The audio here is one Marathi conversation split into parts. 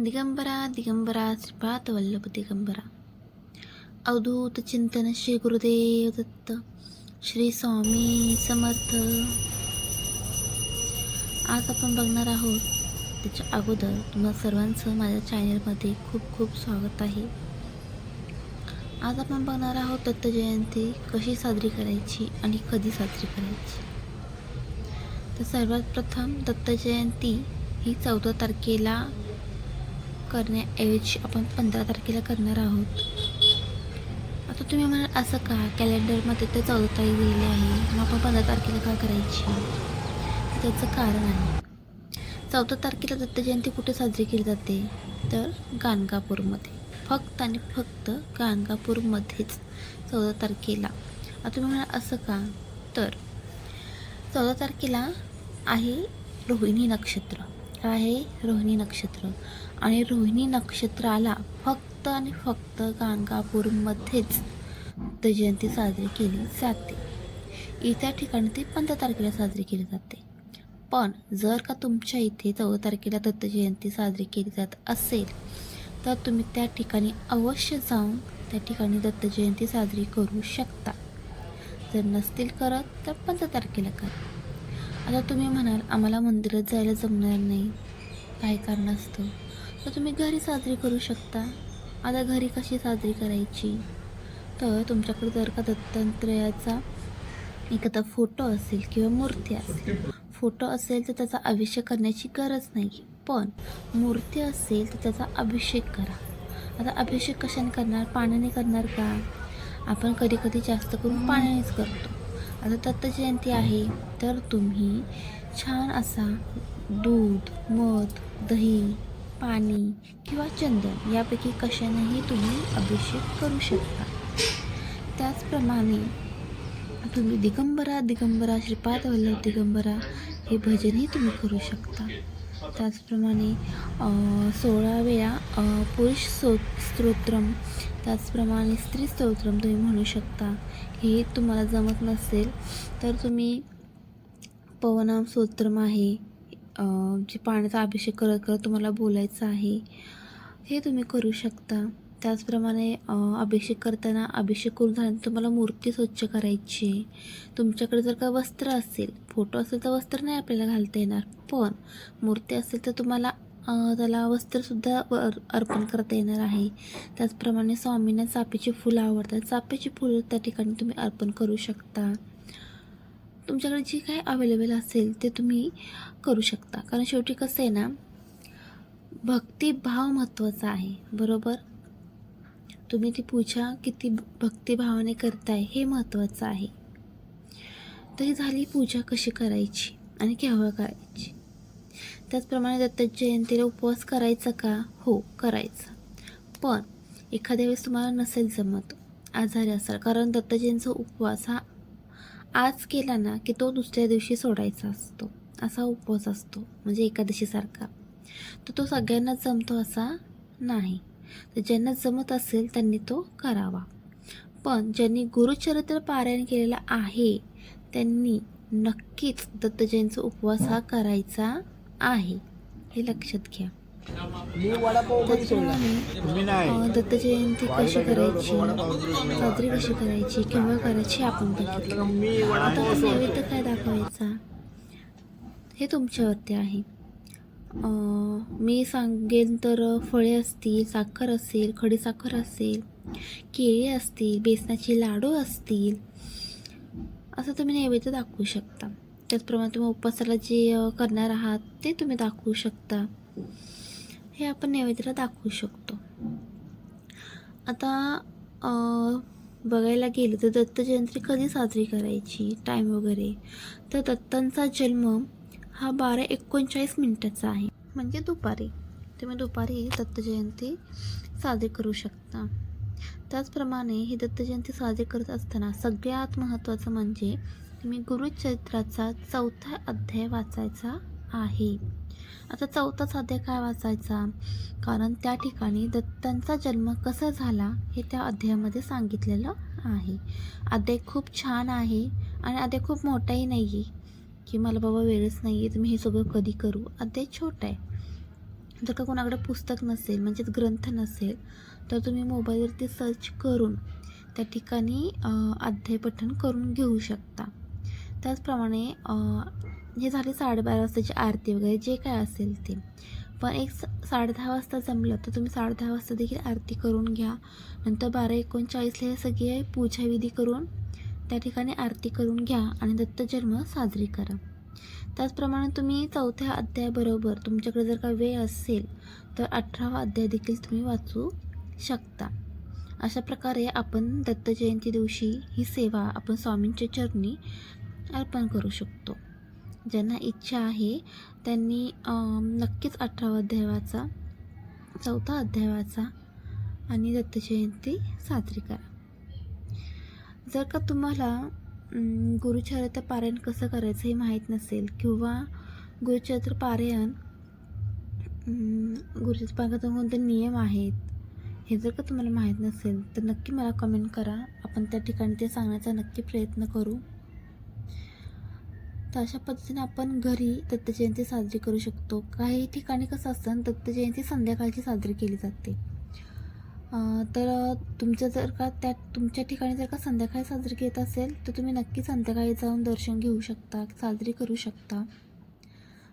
दिगंबरा दिगंबरा श्रीपाद वल्लभ दिगंबरा। अवधूत चिंतन श्री गुरुदेव दत्त श्री स्वामी समर्थ। आज आपण बघणार आहोत त्याच्या अगोदर तुम्हा सर्वांचं माझ्या चॅनलमध्ये खूप खूप स्वागत आहे. आज आपण बघणार आहोत दत्त जयंती कशी साजरी करायची आणि कधी साजरी करायची. तर सर्वात प्रथम दत्त जयंती ही चौदा तारखेला करण्याऐवजी आपण पंधरा तारखेला करणार आहोत. आता तुम्ही म्हणाल असं का? कॅलेंडरमध्ये तर चौदा तारीख दिलेली आहे. मग आपण पंधरा तारखेला का करायची? त्याचं कारण आहे. चौदा तारखेला दत्त जयंती कुठे साजरी केली जाते? तर गाणगापूरमध्ये. फक्त आणि फक्त गाणगापूरमध्येच चौदा तारखेला. आता तुम्ही म्हणाल असं का? तर चौदा तारखेला आहे रोहिणी नक्षत्र. आहे रोहिणी नक्षत्र. आणि रोहिणी नक्षत्राला फक्त आणि फक्त गाणगापूरमध्येच दत्त जयंती साजरी केली जाते. इतर ठिकाणी ती पंधरा तारखेला साजरी केली जाते. पण जर का तुमच्या इथे चौदा तारखेला दत्त जयंती साजरी केली जात असेल तर तुम्ही त्या ठिकाणी अवश्य जाऊन त्या ठिकाणी दत्त जयंती साजरी करू शकता. जर नसतील करत तर पंधरा तारखेला करा. आता तुम्ही म्हणाल आम्हाला मंदिरात जायला जमणार नाही. काय कारण असतं? तर तुम्ही घरी साजरी करू शकता. आता घरी कशी साजरी करायची? तर तुमच्याकडे जर का दत्तात्रयाचा एखादा फोटो असेल किंवा मूर्ती असेल. फोटो असेल तर त्याचा अभिषेक करण्याची गरज नाही. पण मूर्ती असेल तर त्याचा अभिषेक करा. आता अभिषेक कशाने करणार? पाण्याने करणार का? आपण कधी कधी जास्त करून पाण्यानेच करतो. आता दत्त जयंती आहे. तर तुम्ही छान असा दूध मध दही पाणी किंवा चंदन यापैकी कशानेही तुम्ही अभिषेक करू शकता. त्याचप्रमाणे तुम्ही दिगंबरा दिगंबरा श्रीपाद वल्लभ दिगंबरा हे भजनही तुम्ही करू शकता. त्याचप्रमाणे सोळा वेळा पुरुष सो स्तोत्रम त्याचप्रमाणे स्त्री स्तोत्रम तुम्ही म्हणू शकता. हे तुम्हाला जमत नसेल तर तुम्ही पवनाम स्तोत्रम आहे जे पाण्याचा अभिषेक करत करत तुम्हाला बोलायचं आहे हे तुम्ही करू शकता. त्याचप्रमाणे अभिषेक करताना अभिषेक करून झाल्यानंतर तुम्हाला मूर्ती स्वच्छ करायची. आहे. तुमच्याकडे जर का वस्त्र असेल फोटो असेल तर वस्त्र नाही आपल्याला घालता येणार. पण मूर्ती असेल तर तुम्हाला त्याला वस्त्रसुद्धा अर्पण करता येणार आहे. त्याचप्रमाणे स्वामींना चाफ्याची फुलं आवडतात. चाफ्याची फुलं त्या ठिकाणी तुम्ही अर्पण करू शकता. तुमच्याकडे जे काय अवेलेबल असेल ते तुम्ही करू शकता. कारण शेवटी कसं आहे ना भक्तिभाव महत्त्वाचा आहे. बरोबर? तुम्ही ती पूजा किती भक्तिभावाने करताय हे महत्त्वाचं आहे. तरी झाली पूजा कशी करायची आणि केव्हा करायची? त्याचप्रमाणे दत्त जयंतीला उपवास करायचा का? हो करायचा. पण एखाद्या वेळेस तुम्हाला नसेल जमत आजारी असाल कारण दत्त जयंतीचा उपवास हा आज केला ना की तो दुसऱ्या दिवशी सोडायचा असतो. असा उपवास असतो म्हणजे एकादशीसारखा. तर तो सगळ्यांना जमतो असा नाही. तर ज्यांना जमत असेल त्यांनी तो करावा. पण ज्यांनी गुरुचरित्र पारायण केलेलं आहे त्यांनी नक्कीच दत्तजयंतीचा उपवास हा करायचा आहे. हे लक्षात घ्या. त्याचप्रमाणे दत्त जयंती कशी करायची साजरी कशी करायची केव्हा करायची आपण बघितलं. आता नैवेद्य काय दाखवायचा? हे तुमच्यावरती आहे. मी सांगेन तर फळे असतील साखर असेल खडीसाखर असेल केळी असतील बेसनाचे लाडू असतील असं तुम्ही नैवेद्य दाखवू शकता. त्याचप्रमाणे तुम्ही उपवासाला जे करणार आहात ते तुम्ही दाखवू शकता. हे आपण नैवेद्याला दाखवू शकतो. आता बघायला गेलं तर दत्त जयंती कधी साजरी करायची? टाईम वगैरे. तर दत्तांचा जन्म हा बारा एकोणचाळीस मिनिटाचा आहे. म्हणजे दुपारी. तुम्ही दुपारी दत्तजयंती साजरी करू शकता. त्याचप्रमाणे ही दत्तजयंती साजरी करत असताना सगळ्यात महत्त्वाचं म्हणजे तुम्ही गुरुचरित्राचा चौथा अध्याय वाचायचा आहे. आता चौथाच अध्याय काय वाचायचा? कारण त्या ठिकाणी दत्तांचा जन्म कसा झाला हे त्या अध्यायामध्ये सांगितलेलं आहे. अध्याय खूप छान आहे आणि अध्याय खूप मोठाही नाही आहे की मला बाबा वेळच नाही आहे तर मी हे सगळं कधी करू? अध्याय छोटा आहे. जर का कोणाकडे पुस्तक नसेल म्हणजेच ग्रंथ नसेल तर तुम्ही मोबाईलवरती सर्च करून त्या ठिकाणी अध्याय पठण करून घेऊ शकता. त्याचप्रमाणे हे झाले साडेबारा वाजताची आरती वगैरे जे काय असेल ते. पण एक स साडेदहा वाजता जमलं तर तुम्ही साडेदहा वाजता देखील आरती करून घ्या. नंतर बारा एकोणचाळीसला हे सगळे पूजाविधी करून त्या ठिकाणी आरती करून घ्या आणि दत्तजन्म साजरी करा. त्याचप्रमाणे तुम्ही चौथ्या अध्यायाबरोबर तुमच्याकडे जर का वेळ असेल तर अठरावा अध्याय देखील तुम्ही वाचू शकता. अशा प्रकारे आपण दत्त जयंती दिवशी ही सेवा आपण स्वामींच्या चरणी अर्पण करू शकतो. ज्यांना इच्छा आहे त्यांनी नक्कीच अठरावा अध्याय वाचा चौथा अध्याय वाचा आणि दत्त जयंती साजरी करा. जर का तुम्हाला गुरुचरित्र पारायण कसं करायचं हे माहीत नसेल किंवा गुरुचरित्र पारायण गुरुचरित्र पारायण कोणते नियम आहेत हे जर का तुम्हाला माहीत नसेल तर नक्की मला कमेंट करा. आपण त्या ठिकाणी ते सांगण्याचा नक्की प्रयत्न करू. तर अशा पद्धतीने आपण घरी दत्तजयंती साजरी करू शकतो. काही ठिकाणी कसं असतं दत्तजयंती संध्याकाळची साजरी केली जाते. तर तुमचं जर का त्या तुमच्या ठिकाणी जर का संध्याकाळी साजरी घेत असेल तर तुम्ही नक्की संध्याकाळी जाऊन दर्शन घेऊ शकता साजरी करू शकता.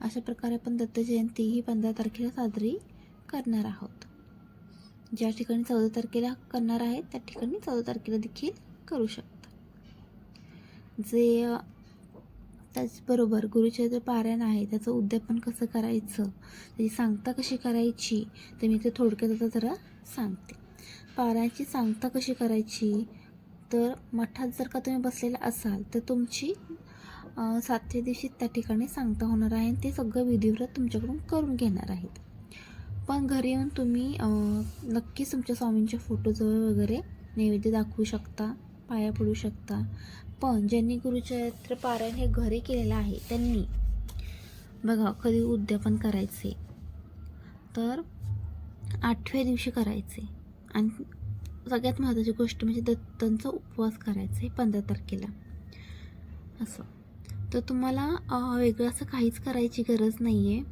अशा प्रकारे आपण दत्त जयंती ही पंधरा तारखेला साजरी करणार आहोत. ज्या ठिकाणी चौदा तारखेला करणार आहे त्या ठिकाणी चौदा तारखेला देखील करू शकता. जे त्याचबरोबर गुरुचरित्र पारायण आहे त्याचं उद्यापन कसं करायचं त्याची सांगता कशी करायची ते मी ते थोडक्यात आता जरा सांगते. पारायणाची सांगता कशी करायची? तर मठात जर का तुम्ही बसलेला असाल तर तुमची सातव्या दिवशी त्या ठिकाणी सांगता होणार आहे आणि ते सगळं विधिव्रत तुमच्याकडून करून घेणार आहेत. पण घरी येऊन तुम्ही नक्कीच तुमच्या स्वामींच्या फोटोजवळ वगैरे नैवेद्य दाखवू शकता पाया पडू शकता. पण ज्यांनी गुरुचरित्र पारायण हे घरी केलेलं आहे त्यांनी बघा कधी उद्यापन करायचे तर आठव्या दिवशी करायचे. आणि सगळ्यात महत्त्वाची गोष्ट म्हणजे दत्तांचा उपवास करायचा आहे पंधरा तारखेला. असं. तर तुम्हाला वेगळं असं काहीच करायची गरज नाही आहे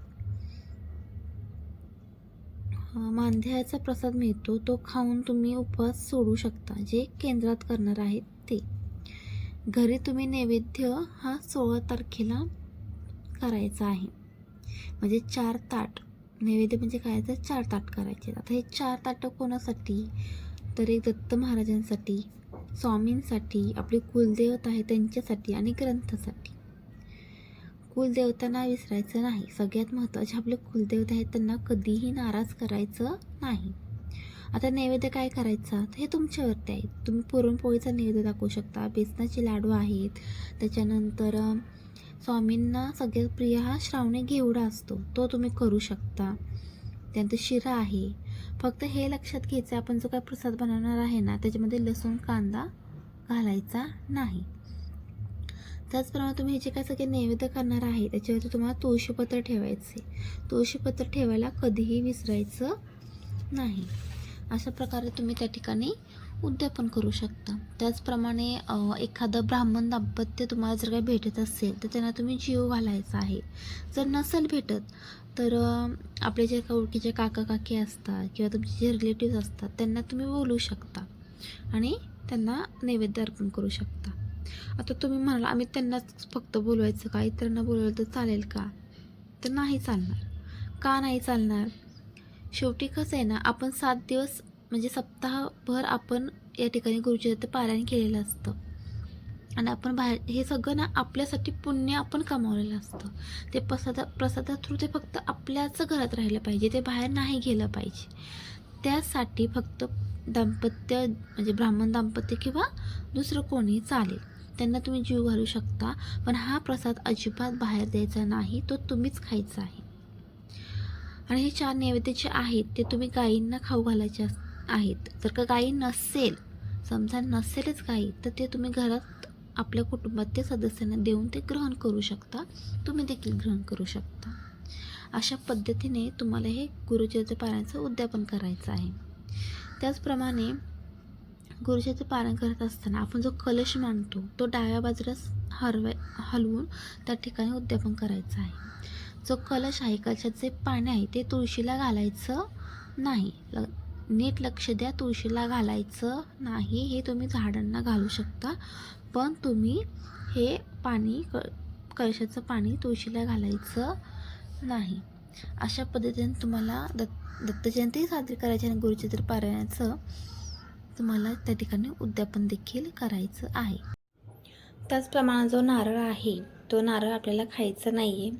मांद्याचा प्रसाद मिळतो तो खाऊन तुम्ही उपवास सोडू शकता जे केंद्रात करणार आहेत ते. घरी तुम्ही नैवेद्य हा सोळा तारखेला करायचा आहे. म्हणजे चार ताट. नैवेद्य म्हणजे काय? तर चार ताट करायचे. आता हे चार ताटं कोणासाठी? तर एक दत्त महाराजांसाठी स्वामींसाठी आपले कुलदेवता आहे त्यांच्यासाठी आणि ग्रंथासाठी. कुलदेवतांना विसरायचं नाही. सगळ्यात महत्त्वाचे आपले कुलदेवता आहेत त्यांना कधीही नाराज करायचं नाही. आता नैवेद्य काय करायचा? तर हे तुमच्यावरती आहे. तुम्ही पुरणपोळीचा नैवेद्य दाखवू शकता. बेसनाचे लाडू आहेत. त्याच्यानंतर स्वामींना सगळ्यात प्रिय हा श्रावणी घेवडा असतो. तो तुम्ही करू शकता. त्यानंतर शिरा आहे. फक्त हे लक्षात घ्यायचं आपण जो काय प्रसाद बनवणार आहे ना त्याच्यामध्ये लसूण कांदा घालायचा नाही. त्याचप्रमाणे तुम्ही हे जे काय सगळे नैवेद्य करणार आहे त्याच्यावरती तुम्हाला तुळशीपत्र ठेवायचे. तुळशीपत्र ठेवायला कधीही विसरायचं नाही. अशा प्रकारे तुम्ही त्या ठिकाणी उद्यापन करू शकता. त्याचप्रमाणे एखादं ब्राह्मण दाम्पत्य तुम्हाला जर काही भेटत असेल तर त्यांना तुम्ही जीव घालायचा आहे. जर नसेल भेटत तर आपले जे ओळखीचे काका काकी असतात किंवा तुमचे जे रिलेटिव्ह असतात त्यांना तुम्ही बोलू शकता आणि त्यांना नैवेद्य अर्पण करू शकता. आता तुम्ही म्हणाल आम्ही त्यांनाच फक्त बोलवायचं का? इतरांना बोलवलं तर चालेल का? तर नाही चालणार. का नाही चालणार? शेवटी कसं आहे ना आपण सात दिवस म्हणजे सप्ताहभर आपण या ठिकाणी गुरुचरित्र पारायण केलेलं असतं. आणि आपण बाहेर हे सगळं ना आपल्यासाठी पुण्य आपण कमावलेलं असतं. ते प्रसादा प्रसादा थ्रू ते फक्त आपल्याच घरात राहिलं पाहिजे ते बाहेर नाही गेलं पाहिजे. त्यासाठी फक्त दाम्पत्य म्हणजे ब्राह्मण दाम्पत्य किंवा दुसरं कोणी चालेल. त्यांना तुम्ही जीव घालू शकता पण हा प्रसाद अजिबात बाहेर द्यायचा नाही तो तुम्हीच खायचा आहे. आणि हे चार नैवेद्य जे आहेत ते तुम्ही गायींना खाऊ घालायचे असतात. आहेत. जर का गाई नसेल समजा नसेलच गाई तर ते तुम्ही घरात आपल्या कुटुंबातील सदस्यांना देऊन ते ग्रहण करू शकता. तुम्ही देखील ग्रहण करू शकता. अशा पद्धतीने तुम्हाला हे गुरुजीचं पाण्याचं उद्यापन करायचं आहे. त्याचप्रमाणे गुरुजीचं पारायण करत असताना आपण जो कलश मांडतो तो डाव्या बाजूला हरवाय हलवून त्या ठिकाणी उद्यापन करायचं आहे. जो कलश आहे कलशात जे पाणी आहे ते तुळशीला घालायचं नाही. नीट लक्ष द्या तुळशीला घालायचं नाही हे तुम्ही झाडांना घालू शकता. पण तुम्ही हे पाणी क कळशाचं पाणी तुळशीला घालायचं नाही. अशा पद्धतीने तुम्हाला दत्त दत्तजयंती साजरी करायची आणि गुरुचित्र पारायणाचं तुम्हाला त्या ठिकाणी उद्यापन देखील करायचं आहे. त्याचप्रमाणे जो नारळ आहे तो नारळ आपल्याला खायचा नाही आहे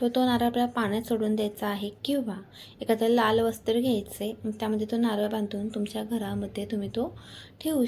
तो तो नारळ आपल्याला पाण्यात सोडून द्यायचा आहे किंवा एखादं लाल वस्त्र घ्यायचं आहे त्यामध्ये तो नारळ बांधून तुमच्या घरामध्ये तुम्ही तो ठेवू शकता